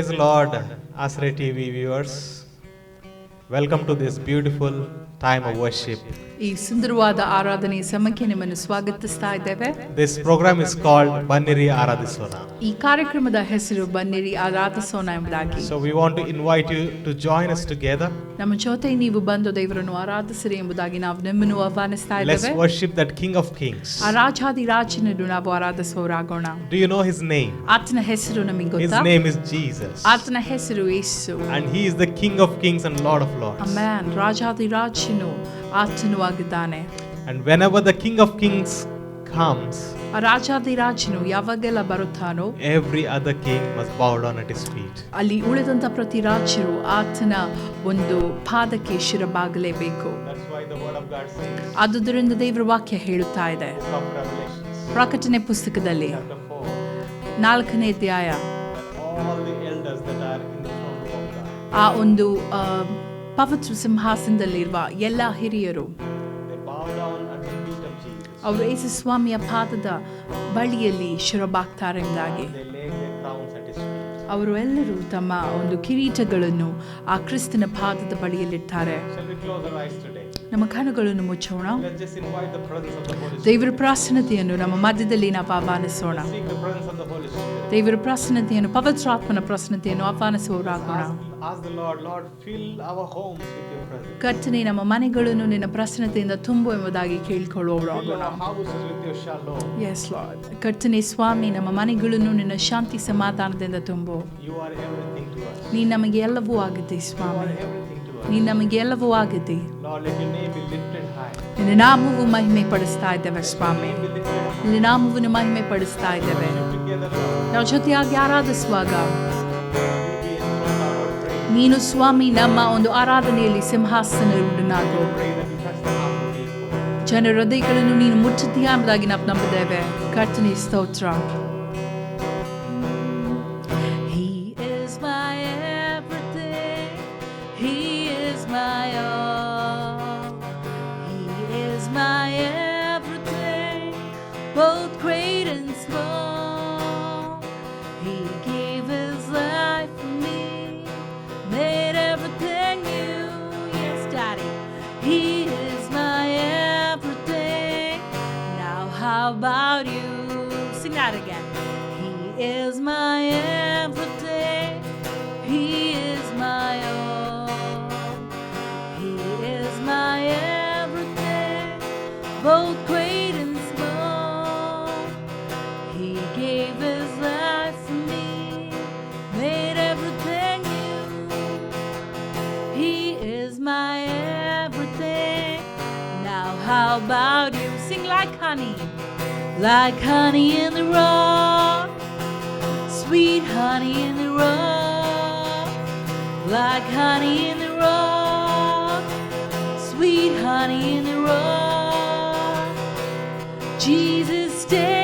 Praise Lord, Asre TV viewers. Welcome to this beautiful time of worship. ಈ ಸುಂದರವಾದ ಆರಾಧನೆ ಸಮಕ್ಕೆ ನಿಮ್ಮನ್ನು ಸ್ವಾಗತಿಸ್ತಾ ಇದ್ದೇವೆ This program is called Banniri Aradhisona. ಈ ಕಾರ್ಯಕ್ರಮದ ಹೆಸರು ಬನ್ನಿರಿ ಆರಾಧಿಸೋಣ ಎಂಬುದಾಗಿ So we want to invite you to join us together. ನಮ್ಮ ಜೊತೆ ನೀವು ಬಂದು ದೇವರನ್ನು ಆರಾಧಿಸಿರಿ ಎಂಬುದಾಗಿ ನಾವು ನಿಮ್ಮನ್ನು ಆಹ್ವಾನಿಸ್ತಾ Let's ಇದ್ದೇವೆ worship that King of Kings. ಆ ರಾಜಾದಿ ರಾಜನನ್ನು ನಾವು ಆರಾಧಿಸುವವರಾಗೋಣ Do you know his name? ಆತನ ಹೆಸರು ನಮಗೆ His ಗೊತ್ತಾ name is Jesus. ಆತನ ಹೆಸರು ಯೇಸು And he is the King of Kings and Lord of Lords. ಅಮ್ಯಾನ್ ರಾಜಾದಿ ರಾಜನು ಆತನುವಾಗಿದ್ದಾನೆ. And whenever the king of kings comes ರಾಜಾದಿರಾಜನು ಯಾವಾಗೆಲ್ಲ ಬರುತ್ತಾನೋ every other king must bow down at his feet ಅಲ್ಲಿ ಉಳಿದಂತ ಪ್ರತಿ ರಾಜರು ಆತನ ಒಂದು ಪಾದಕ್ಕೆ ಶಿರಬಾಗಲೇಬೇಕು. ಆದುದರಿಂದ ದೇವರ ವಾಕ್ಯ ಹೇಳುತ್ತಾ ಇದೆ. ಪ್ರಕಟಣೆ ಪುಸ್ತಕದಲ್ಲಿ ನಾಲ್ಕನೇ ಅಧ್ಯಾಯ. ಆ ಒಂದು ಪವಿತ್ರ ಸಿಂಹಾಸನದಲ್ಲಿರುವ ಎಲ್ಲ ಹಿರಿಯರು. ಅವರು ಯೇಸು ಸ್ವಾಮಿಯ ಪಾದದ ಬಳಿಯಲ್ಲಿ ಶುರಬಾಗ್ತಾರೆಂದಾಗಿ ಅವರು ಎಲ್ಲರೂ ತಮ್ಮ ಒಂದು ಕಿರೀಟಗಳನ್ನು ಆ ಕ್ರಿಸ್ತನ ಪಾದದ ಬಳಿಯಲ್ಲಿಡ್ತಾರೆ. ನಮ್ಮ ಕಣ್ಣುಗಳನ್ನು ಮುಚ್ಚೋಣ. ದೇವರ ಪ್ರಾಸನ್ನತೆಯನ್ನು ನಮ್ಮ ಮಧ್ಯದಲ್ಲಿ ನಾವು ಆಹ್ವಾನಿಸೋಣ ದೇವರ ಪ್ರಾಸನ್ನತೆಯನ್ನು ಪವಿತ್ರಾತ್ಮನ ಪ್ರಾಸನ್ನತೆಯನ್ನು ಆಹ್ವಾನಿಸುವವರಾಗೋಣ. ಕರ್ತನೆ ನಮ್ಮ ಮನೆಗಳನ್ನು ನಿನ್ನ ಪ್ರಸನ್ನತೆಯಿಂದ ತುಂಬು ಎಂಬುದಾಗಿ ಕೇಳಿಕೊಳ್ಳುವವರಾಗೋಣ. ಲಾರ್ಡ್ ಕರ್ತನೆ ಸ್ವಾಮಿ ನಮ್ಮ ಮನೆಗಳನ್ನು ನಿನ್ನ ಶಾಂತಿ ಸಮಾಧಾನದಿಂದ ತುಂಬು. ನೀ ನಮಗೆ ಎಲ್ಲವೂ ಆಗುತ್ತೆ ಸ್ವಾಮಿ. ನೀ ನಮಗೆಲ್ಲವೂ ಆಗಿದೆ. ನಿನ್ನ ನಾಮವು ಮಹಿಮೆ ಪಡಿಸ್ತಾ ಇದ್ದೇವೆ ಸ್ವಾಮಿ. ನಿನ್ನ ನಾಮವನ್ನು ಮಹಿಮೆ ಪಡಿಸ್ತಾ ಇದ್ದೇವೆ ನಾವು ಜೊತೆಯಾಗಿ ಆರಾಧಿಸುವಾಗ ನೀನು ಸ್ವಾಮಿ ನಮ್ಮ ಒಂದು ಆರಾಧನೆಯಲ್ಲಿ ಸಿಂಹಾಸನರುಡನಾಗು ಜನರ ಹೃದಯಗಳನ್ನು ನೀನು ಮುಚ್ಚುತ್ತೀಯ ಎಂಬುದಾಗಿ ನಾವು ನಂಬಿದ್ದೇವೆ ಕರ್ತನೆ ಸ್ತೋತ್ರ. My everything, both great and small. He gave his life for me, made everything new. Yes, Daddy. He is my everything. Now, how about you? Sing that again. He is my everything. Like honey in the rock, sweet honey in the rock, like honey in the rock, sweet honey in the rock. Jesus tastes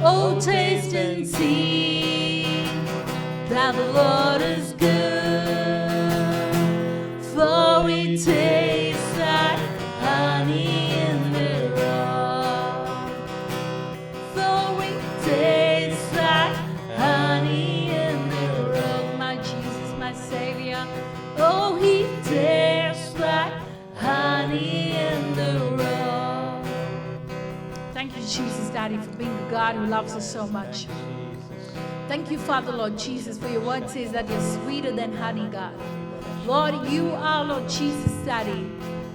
Oh, taste and see that the Lord is good. For we taste like honey in the rock. For we taste like honey in the rock. My Jesus, my Savior. Oh, he tastes like honey in the rock. Thank you, Jesus, Daddy, for being God who loves us so much. Thank you, Father, Lord Jesus, for your word says that you're sweeter than honey, God. Lord, you are, Lord Jesus, Daddy,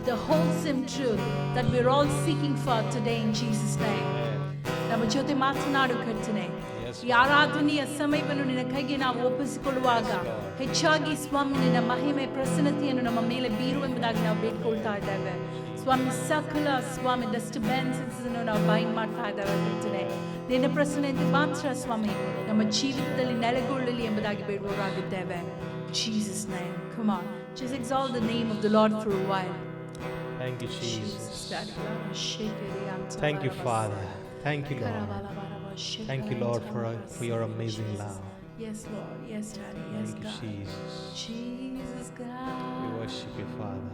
the wholesome truth that we're all seeking for today in Jesus' name. ನಮ್ಮ ಜೊತೆ ಮಾತನಾಡು ಕರ್ತನೆ ಈ ಆರಾಧನೆಯ ಸಮಯವನ್ನು ನಿನ್ನ ಕೈಗೆ ನಾವು ಒಪ್ಪಿಸಿಕೊಳ್ಳುವಾಗ ಹೆಚ್ಚಾಗಿ ಸ್ವಾಮಿ ನಿನ್ನ ಮಹಿಮೆ ಪ್ರಸನ್ನತೆಯನ್ನು ನಮ್ಮ ಮೇಲೆ ಬೀರು ಎಂಬುದಾಗಿ ನಾವು ಬೇಡ್ಕೊಳ್ತಾ ಇದ್ದೇವೆ స్వామి సకల స్వామి డిస్టర్బెన్సెస్ நான் பயமாட்டாதவர்கள் நின்ன பிரசனத்தை மாத்திர சுவாமி நம்ம ஜீவித்தலி நலகொள்ளலி என்பதாகி போயிடுவோராக தேவை Jesus name come on just exalt the name of the Lord for a while thank you Jesus thank you Father thank you Lord thank you Lord for, uh, for your amazing love Yes, Lord. Yes, Daddy. Yes, Thank God. you, Jesus. Jesus, God. We worship you, Father.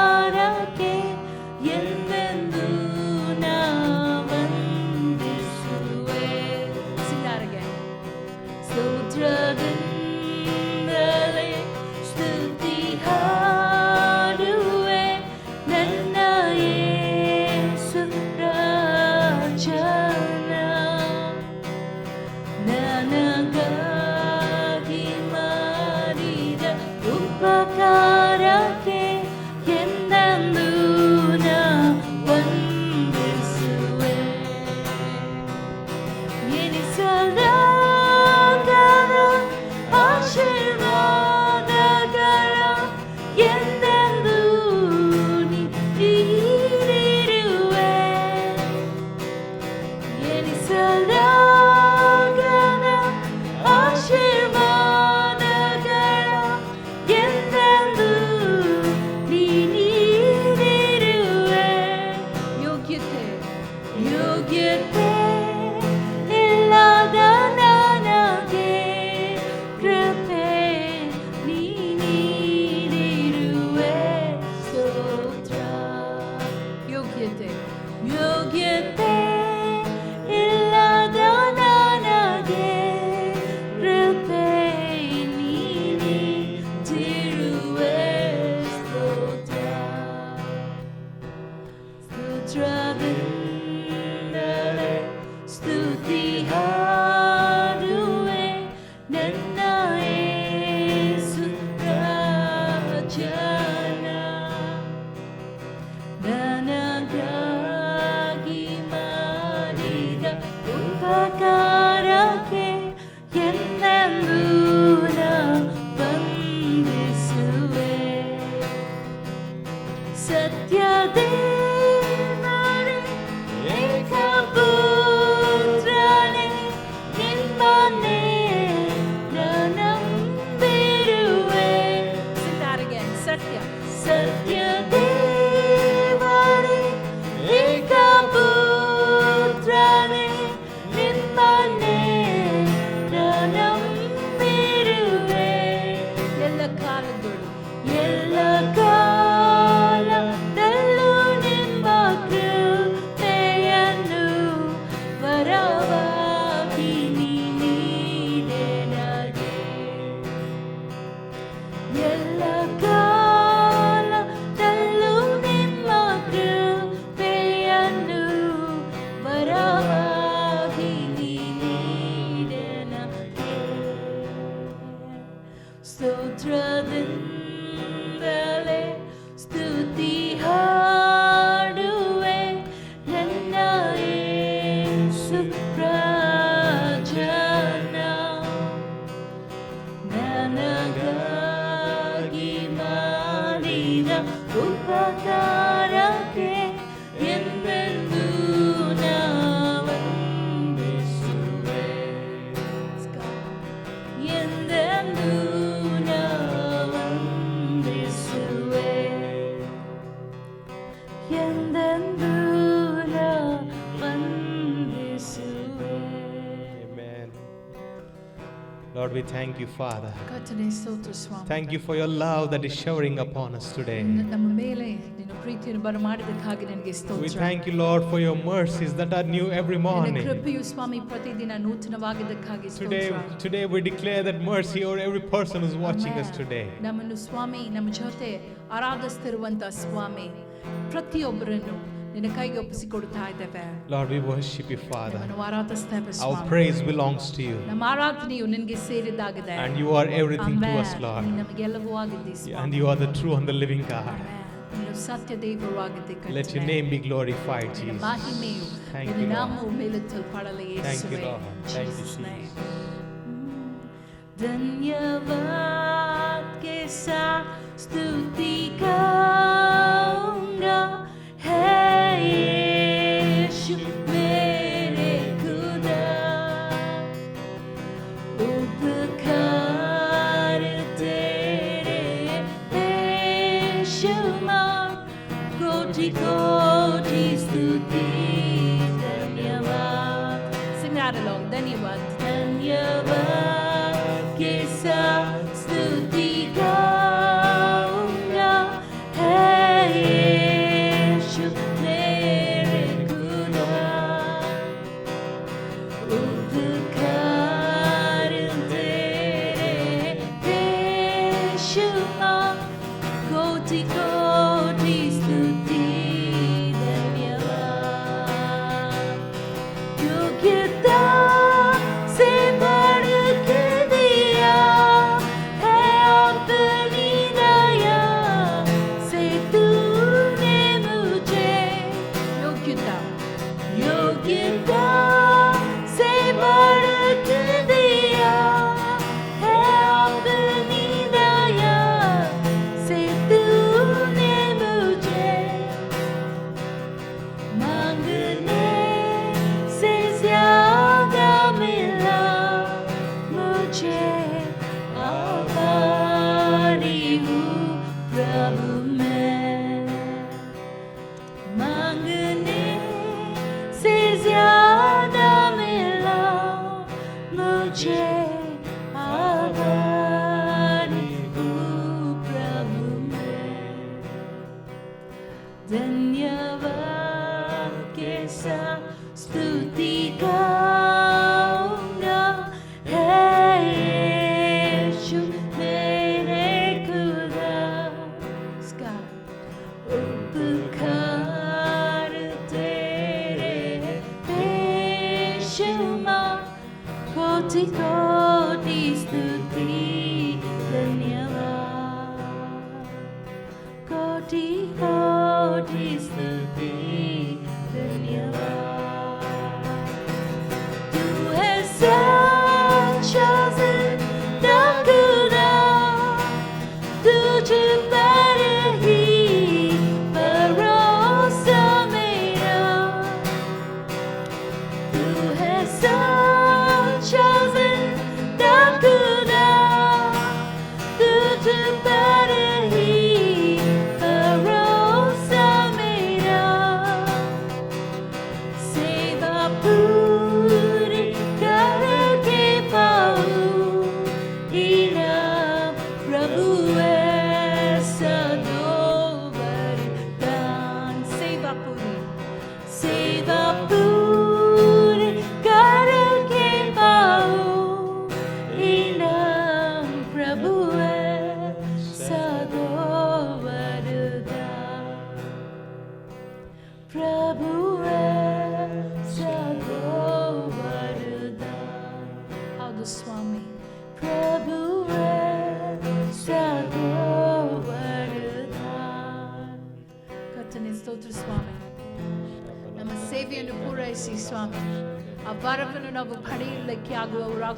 we thank you, Father. ಕರ್ತನೇ ಸ್ತೋತ್ರ ಸ್ವಾಮಿ Thank you for your love that is showering upon us today. ನಮ್ಮ ಮೇಲೆ ನಿನ್ನ ಪ್ರೀತಿಯನ್ನು ಬರಮಾಡಿದಕ್ಕಾಗಿ ನನಗೆ We ಸ್ತೋತ್ರ thank you, Lord, for your mercies that are new every ನಿನ್ನ morning. ಕೃಪೆಯು ಸ್ವಾಮಿ ಪ್ರತಿದಿನ ನೂತನವಾಗಿದ್ದಕ್ಕಾಗಿ Today, ಸ್ತೋತ್ರ today we declare that mercy over every person who's watching us Amen. today. ನಮ್ಮನ್ನು ಸ್ವಾಮಿ ನಮ್ಮ ಜೊತೆ ಆರಾಧಿಸ್ತಿರುವಂತ ಸ್ವಾಮಿ ಪ್ರತಿಯೊಬ್ಬರನ್ನು ನಿನ್ನ ಕೈಗೆ ಒಪ್ಪಿಸಿಕೊಡ್ತಾ ಇದ್ದೇವೆ Lord, we worship you, Father. ನಮ್ಮನ್ನು ಆರಾಧಿಸ್ತೇವೆ Our Swami praise belongs to you. ನಮ್ಮ ಆರಾಧನೆಯು ನಿನಗೆ ಸೇರಿದ್ದಾಗಿದೆ And you are everything to us, Amen. Lord. ನೀನು ನಮಗೆಲ್ಲವೂ ಆಗಿದ್ದಿ And Swami you are the true and the living God. Amen. ನೀನು ಸತ್ಯ ದೇವರು ಆಗಿದ್ದಿ Let your name be glorified, ನಿನ್ನ Jesus. ಮಹಿಮೆಯು Thank ನಿನ್ನ you, Lord. ನಾಮವು ಮೇಲೆತ್ತಲ್ಪಡಲಿ Thank you, ಯೇಸುವೇ. Lord. In Thank you, Jesus' name. Jesus. धन्यवाद के साथ स्तुति गाऊंगा Ooh.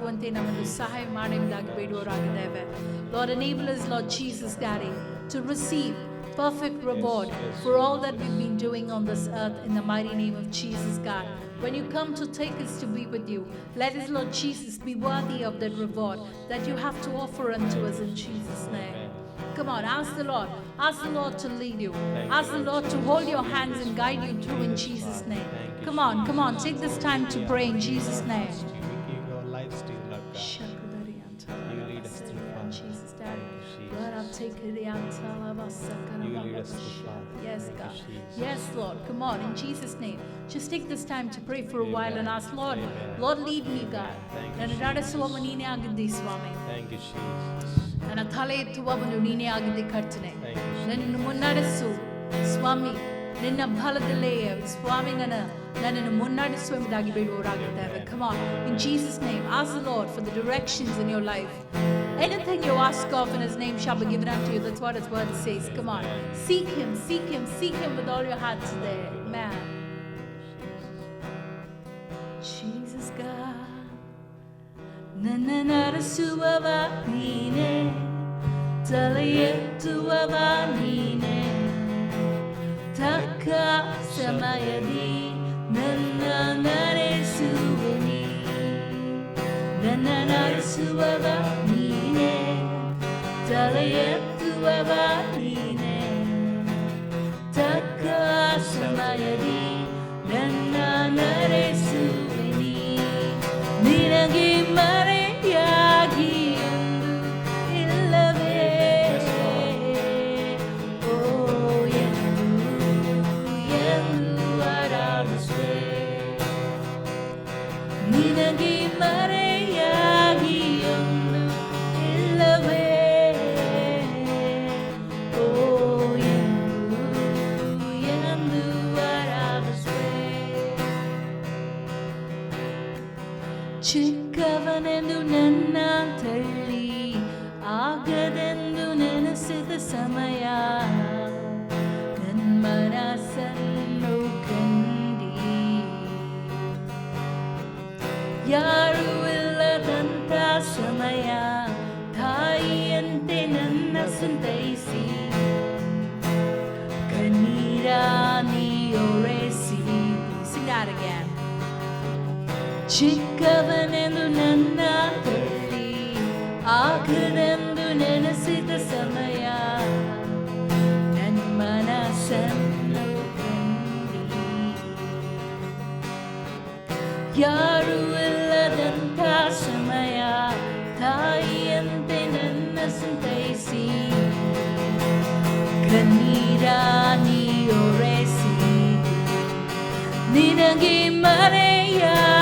ಆಗುವವರಾಗುವಂತೆ ನಮ್ಮನ್ನು ಸಹಾಯ ಮಾಡುವುದಾಗಿ ಬೇಡುವವರಾಗಿದ್ದೇವೆ Lord, enable us, Lord Jesus, Daddy, to receive perfect reward for all that we've been doing on this earth in the mighty name of Jesus, God. When you come to take us to be with you, let us, Lord Jesus, be worthy of that reward that you have to offer unto us in Jesus' name. Come on, ask the Lord. Ask the Lord to lead you. Ask the Lord to hold your hands and guide you through in Jesus' name. Come on, come on. Take this time to pray in Jesus' name. You lead us through, Father. Yes, Thank you, God. Jesus. Yes, Lord. Come on, in Jesus' name. Just take this time to pray for a while and Amen. ask, Lord, Amen. Lord, lead me, God. Thank you, ನನ್ನ ನಡೆಸುವವ ನೀನೇ ಆಗಿದ್ದಿ ಸ್ವಾಮಿ Thank you, Jesus. ನನ್ನ ತಲೆ ಎತ್ತುವವನು ನೀನೇ ಆಗಿದ್ದಿ ಕರ್ತನೆ Thank you, Jesus. ನನ್ನನ್ನು ಮುನ್ನಡೆಸು ಸ್ವಾಮಿ ನಿನ್ನ ಬಲದಲ್ಲೇ ಸ್ವಾಮಿ ನನ್ನ ನನ್ನನ್ನು ಮುನ್ನಡೆಸು ಎಂಬುದಾಗಿ ಬೇಡುವವರಾಗಿದ್ದೇವೆ come on in Jesus name as the lord for the directions in your life Anything you ask of in His name shall be given unto you. That's what His word says. Come on. Seek Him, seek Him, seek Him with all your heart today. Man. Jesus God. Na na na Nananarasuava nine. Talayetuava nine. Taka samayadi. na Nananarasuava nine. ತಲೆ ಯಾರು ಇಲ್ಲದಂತ ಸಮಯ ತಾಯಿಯಂತೆ ನನ್ನ ಸಂತೈಸಿ ಕಣ್ಣೀರ ನೀರೊರೆಸಿ ನಿನಗೆ ಮರೆಯಾಗಿ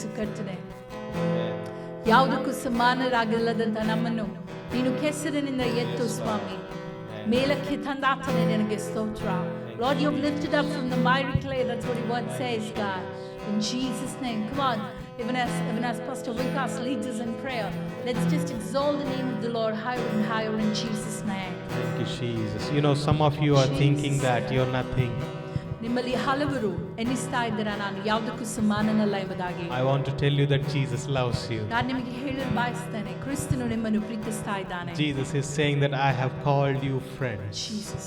ನಮ್ಮನ್ನು ಮುನ್ನಡೆಸು ಕರ್ತನೆ ಯಾವುದಕ್ಕೂ ಸಮಾನರಾಗಿಲ್ಲದಂತ ನಮ್ಮನ್ನು ನೀನು ಕೆಸರಿನಿಂದ ಎತ್ತು ಸ್ವಾಮಿ ಮೇಲಕ್ಕೆ ತಂದಾತನೆ ನಿನಗೆ ಸ್ತೋತ್ರ Lord, you've lifted up from the miry clay. That's what your word says, God. In Jesus' name. Come on. Even as, even as Pastor Vikas leads us in prayer, let's just exalt the name of the Lord higher and higher in Jesus' name. Thank you, Jesus. You know, some of you are thinking that you're nothing. ನಿಮ್ಮಲ್ಲಿ ಹಲವರು ಎನ್ನಿಸ್ತಾ ಇದ್ದೀರಾ ನಾನು ಯಾವುದಕ್ಕೂ ಸಮಾನನಲ್ಲ ಎಂಬುದಾಗಿ I want to tell you that Jesus loves you. ನಾನು ನಿಮಗೆ ಹೇಳಲು ಬಯಸ್ತೇನೆ ಕ್ರಿಸ್ತನು ನಿಮ್ಮನ್ನು ಪ್ರೀತಿಸ್ತಾ ಇದ್ದಾನೆ Jesus is saying that I have called you friends. Jesus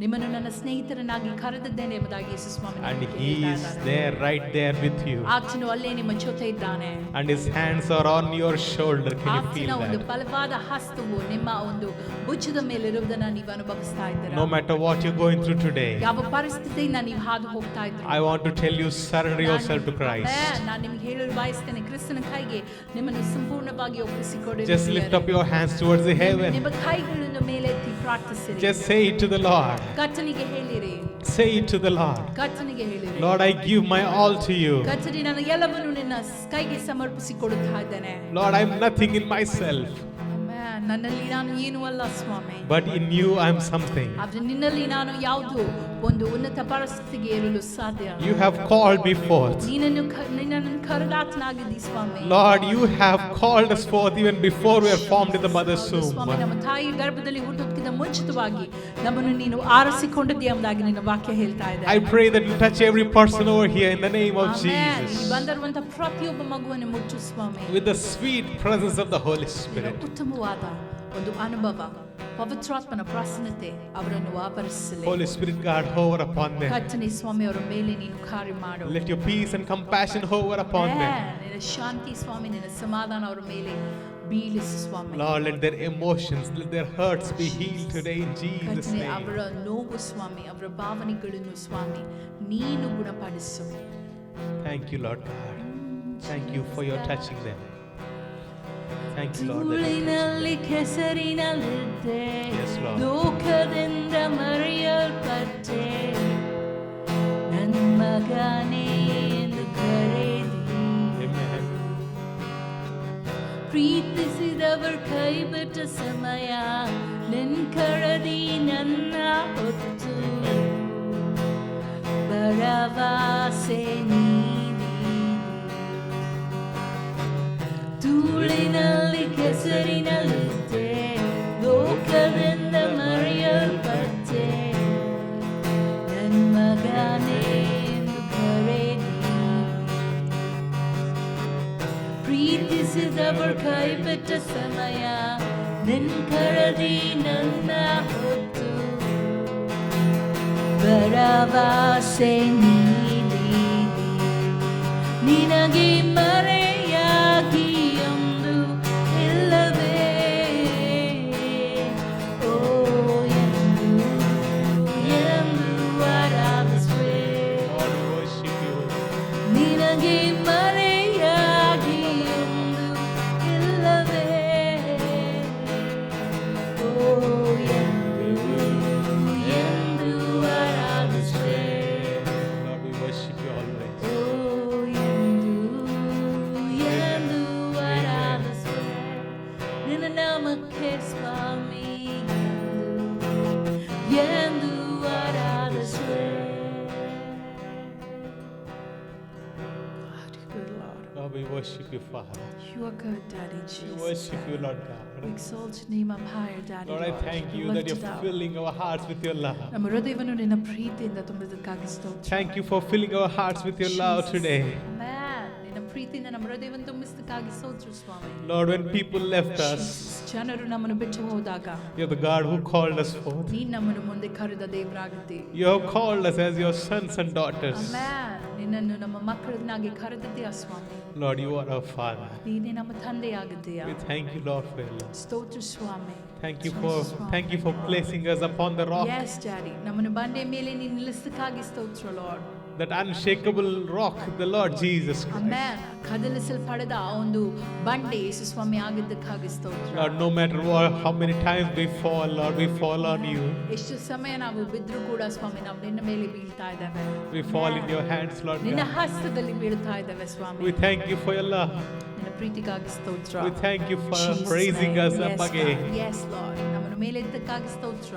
ನಿಮ್ಮನ್ನು ನನ್ನ ಸ್ನೇಹಿತರನ್ನಾಗಿ ಕರೆದಿದ್ದೇನೆ ಎಂಬುದಾಗಿ ಯೇಸು ಸ್ವಾಮಿ And ನಮಗೆ He ಹೇಳ್ತಾ is ಇದ್ದಾರೆ. there, right there with you. ಆತನು ಅಲ್ಲೇ ನಿಮ್ಮ ಜೊತೆ ಇದ್ದಾನೆ And His hands are on your shoulder. Can you ಆತನ feel ಒಂದು that? ಬಲವಾದ ಹಸ್ತವು ನಿಮ್ಮ ಒಂದು ಭುಜದ ಮೇಲಿರುವುದನ್ನ ನೀವು ಅನುಭವಿಸ್ತಾ ಇದ್ದೀರಾ No matter what you're going through today, ಯಾವ ಪರಿಸ್ಥಿತಿಯಿಂದ ನೀವು ಹಾದು ಹೋಗ್ತಾ ಇದ್ದೀರಾ I want to tell you, surrender yourself to Christ. ನಾನು ನಿಮ್ಗೆ ಹೇಳಲು ಬಯಸ್ತೇನೆ ಕ್ರಿಸ್ತನ ಕೈಗೆ ನಿಮ್ಮನ್ನು ಸಂಪೂರ್ಣವಾಗಿ ಒಪ್ಪಿಸಿಕೊಡಿ Just lift up your hands towards the heaven. ನಿಮ್ಮ ಕೈಗಳನ್ನು ಮೇಲೆತ್ತಿ ಪ್ರಾರ್ಥಿಸಿರಿ Just say it to the Lord. ಕರ್ತನಿಗೆ ಹೇಳಿರಿ Say it to the Lord. ಕರ್ತನಿಗೆ ಹೇಳಿರಿ Lord, I give my all to you. ಕರ್ತನಿ ನಾನು ಎಲ್ಲವನ್ನು ನಿನ್ನ ಕೈಗೆ ಸಮರ್ಪಿಸಿ ಕೊಡುತ್ತಾ ಇದ್ದೇನೆ Lord, I'm nothing in myself, Amen. ನನ್ನಲ್ಲಿ ನಾನು ಏನು ಅಲ್ಲ ಸ್ವಾಮಿ but in you I'm something. ಆದ್ರೆ ನಿನ್ನಲ್ಲಿ ನಾನು ಯಾವುದು ಒಂದು ಉನ್ನತ ಪರಿಸ್ಥಿತಿಗೆ ಏರಲು ಸಾಧ್ಯ You have called me forth. ನೀನನ್ನು ಕ- ನಿನ್ನನ್ನು ಕರೆದಾತನಾಗಿದ್ದಿ ಸ್ವಾಮಿ Lord, you have called us forth even before we were formed in the mother's ಹೌದು ಸ್ವಾಮಿ womb. ನಮ್ಮ ತಾಯಿ ಗರ್ಭದಲ್ಲಿ ಹುಟ್ಟುವುದಕ್ಕಿಂತ ಮುಂಚಿತವಾಗಿ ನಮ್ಮನ್ನು ನೀನು ಆರಿಸಿಕೊಂಡಿದ್ದೆ ಎಂಬುದಾಗಿ ನಿನ್ನ ವಾಕ್ಯ ಹೇಳ್ತಾ ಇದೆ I pray that you touch every person over here in the name of Amen. ಇಲ್ಲಿ Jesus ಬಂದಿರುವಂತ ಪ್ರತಿಯೊಬ್ಬ ಮಗುವನ್ನು ಮುಚ್ಚು ಸ್ವಾಮಿ with the sweet presence of the Holy ನಿನ್ನ Spirit. ಉತ್ತಮವಾದ ಒಂದು ಅನುಭವ ಪವಿತ್ರಾತ್ಮನ ಪ್ರಸನ್ನತೆ ಅವರನ್ನು ಆವರಿಸಲಿ Holy Spirit, God, hover upon them. ಕರ್ತನೆ ಸ್ವಾಮಿ ಅವರ ಮೇಲೆ ನೀನು ಕಾರ್ಯ ಮಾಡು Let your peace and compassion hover upon them. Amen. ನಿನ್ನ ಶಾಂತಿ ಸ್ವಾಮಿ ನಿನ್ನ ಸಮಾಧಾನ ಅವರ ಮೇಲೆ ಬೀಳಿಸು ಸ್ವಾಮಿ Lord, let their emotions, let their hurts be healed today in Jesus' ಕರ್ತನೆ name. ಅವರ ನೋವು ಸ್ವಾಮಿ ಅವರ ಭಾವನೆಗಳನ್ನು ಸ್ವಾಮಿ ನೀನು ಗುಣಪಡಿಸು Thank you, Lord God. Thank you for your touching them. ಧೂಳಿನಲ್ಲಿ ಕೆಸರಿನಲ್ಲಿದ್ದೆ Yes, Lord. ಲೋಕದಿಂದ ಮರೆಯಲ್ಪಟ್ಟೆ ನನ್ನ ಮಗನೇ ಎಂದು ಕರೆದಿ Amen. ಪ್ರೀತಿಸಿದವರ್ ಕೈ ಬಿಟ್ಟ ಸಮಯ ನಿನ್ ಕರದಿ ನನ್ನ ಹೊತ್ತು ಭರವಸೆ ನೀಡಿ ಧೂಳಿನಲ್ಲಿ ಕೆಸರಿನಲ್ಲಿದ್ದೆ ಲೋಕದಿಂದ ಮರೆಯಲ್ಪಟ್ಟೆ ನನ್ನ ಮಗನೇ ಎಂದು ಕರೆದಿ ಪ್ರೀತಿಸಿದವರ್ ಕೈ ಬಿಟ್ಟ ಸಮಯ ನಿನ್ ಕರದಿ ನನ್ನ ಹೊತ್ತು ಭರವಸೆ ನೀಡಿ ನಿನಗೆ ಮರೆಯಾಗಿ good, Daddy We Jesus. worship you, Lord We God. exalt your name up higher, Daddy. Lord, I Lord. thank you Lift that it you're up. filling our hearts with your love. ನಮ್ಮ ಹೃದಯವನ್ನು ನಿನ್ನ ಪ್ರೀತಿಯಿಂದ ತುಂಬಿದ್ದಕ್ಕಾಗಿ ಸ್ತೋತ್ರ Thank you for filling our hearts with your love Jesus. today. Amen. ನಿನ್ನ ಪ್ರೀತಿಯಿಂದ ನಮ್ಮ ಹೃದಯವನ್ನು ತುಂಬಿಸಿದ್ದಕ್ಕಾಗಿ ಸ್ತೋತ್ರ ಸ್ವಾಮಿ Lord, when people left us, Jesus. ಜನರು ನಮ್ಮನ್ನು ಬಿಟ್ಟು ಹೋದಾಗ you're the God who called us forth. ನೀನ್ ನಮ್ಮನ್ನು ಮುಂದೆ ಕರೆದ ದೇವರಾಗುತ್ತೆ You have called us as your sons and daughters. Amen. ನಿನ್ನನ್ನು ನಮ್ಮ ಮಕ್ಕಳನ್ನಾಗಿ ಕರೆದಿದ್ದೀಯ ಸ್ವಾಮಿ Lord, you are our Father. ನೀನೇ ನಮ್ಮ ತಂದೆಯಾಗಿದ್ದೀಯ We thank you, Lord, for your love. ಸ್ತೋತ್ರ ಸ್ವಾಮಿ Thank you for thank you for placing us upon the rock, yes daddy ನಮ್ಮನ್ನು ಬಂಡೆ ಮೇಲೆ ನೀನು ನಿಲ್ಲಿಸಕ್ಕಾಗಿ ಸ್ತೋತ್ರ lord that unshakable rock, the Lord Jesus Christ. Amen ಕದಲಿಸಲ್ಪಡದ ಆ ಒಂದು ಬಂಡೆ ಯೇಸು ಸ್ವಾಮಿ ಆಗಿದ್ದಕ್ಕಾಗಿ ಸ್ತೋತ್ರ Lord, no matter what, how many times we fall, Lord, we fall on you. ಎಷ್ಟು ಸಮಯ ನಾವು ಬಿದ್ರು ಕೂಡ ಸ್ವಾಮಿ ನಾವು ನಿನ್ನ ಮೇಲೆ ಬೀಳ್ತಾ ಇದ್ದೇವೆ We fall in your hands, Lord ನಿನ್ನ God. ಹಸ್ತದಲ್ಲಿ ಬೀಳ್ತಾ ಇದ್ದೇವೆ ಸ್ವಾಮಿ We thank you for your love. ನಿನ್ನ ಪ್ರೀತಿಗಾಗಿ ಸ್ತೋತ್ರ We thank you for Jesus' raising name. us up Yes, again. God. Yes, Lord. ನಮ್ಮನ್ನು ಮೇಲೆದ್ದಕ್ಕಾಗಿ ಸ್ತೋತ್ರ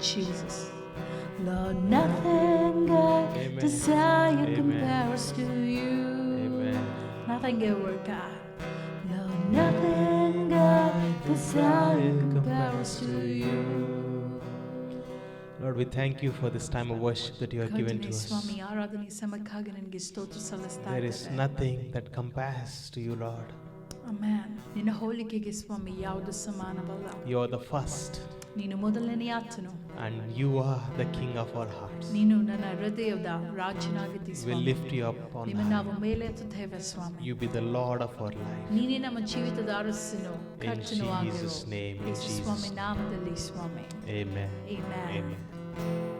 Jesus. Lord, nothing I desire Amen. compares to you. Amen. Nothing ever God. Lord, nothing I desire compares to you. Lord, we thank you for this time of worship that you have given to us. There is nothing that compares to you, Lord. Amen. You are the first. ನೀನು ಮೊದಲನೇ ಆತನು and you are the King of our hearts. ನೀನು ನನ್ನ ಹೃದಯದ ರಾಜನಾಗಿದ್ದಿ We Swami lift you up on ನಿಮ್ಮ ನಾವು high. ಮೇಲೆ ಎತ್ತುತ್ತೇವೆ ಸ್ವಾಮಿ You be the Lord of our life. ನೀನೇ ನಮ್ಮ ಜೀವಿತದ ಅರಸನು In ಕರ್ತನು ಆಗಿರು Jesus' name, in Yesu Swami Jesus' ನಾಮದಲ್ಲಿ ಸ್ವಾಮಿ Amen. Amen. Amen.